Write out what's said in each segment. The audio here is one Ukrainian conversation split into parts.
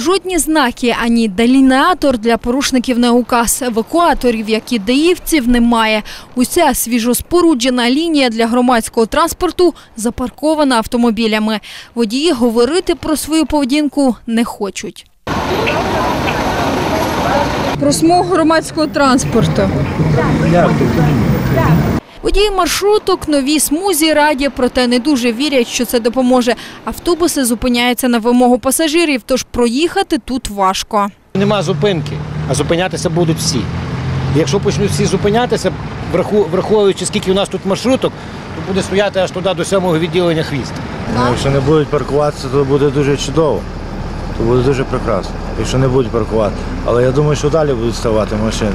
Жодні знаки, ані делінеатор для порушників не указ. Евакуаторів, як і даївців, немає. Уся свіжоспоруджена лінія для громадського транспорту запаркована автомобілями. Водії говорити про свою поведінку не хочуть. Про смугу громадського транспорту. Водії маршруток нові смузі раді, проте не дуже вірять, що це допоможе. Автобуси зупиняються на вимогу пасажирів, тож проїхати тут важко. Нема зупинки, а зупинятися будуть всі. Якщо почнуть всі зупинятися, враховуючи, скільки у нас тут маршруток, то буде стояти аж туди до сьомого відділення хвіст. Ну, Якщо не будуть паркуватися, то буде дуже чудово. То буде дуже прекрасно, якщо не будуть паркувати. Але я думаю, що далі будуть ставати машини.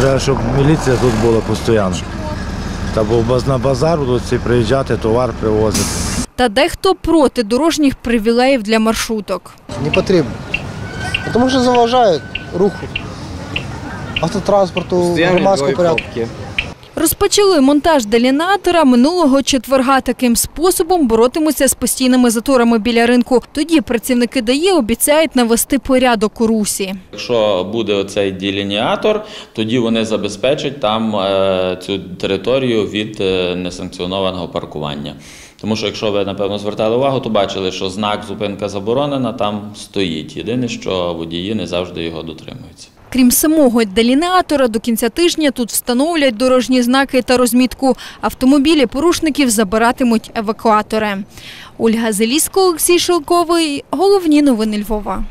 Треба, щоб міліція тут була постійно. Та бо на базар будуть всі приїжджати, товар привозити. Та дехто проти дорожніх привілеїв для маршруток. Не потрібно. Тому що заважають руху автотранспорту, громадського порядку. Розпочали монтаж делінатора минулого четверга. Таким способом боротимуться з постійними заторами біля ринку. Тоді працівники ДАІ обіцяють навести порядок у русі. Якщо буде оцей делініатор, тоді вони забезпечать там е, цю територію від е, несанкціонованого паркування. Тому що, якщо ви напевно звертали увагу, то бачили, що знак зупинка заборонена там стоїть. Єдине, що водії не завжди його дотримуються. Крім самого делінеатора, до кінця тижня тут встановлять дорожні знаки та розмітку. Автомобілі порушників забиратимуть евакуатори. Ольга Зеліско, Олексій Шелковий. Головні новини Львова.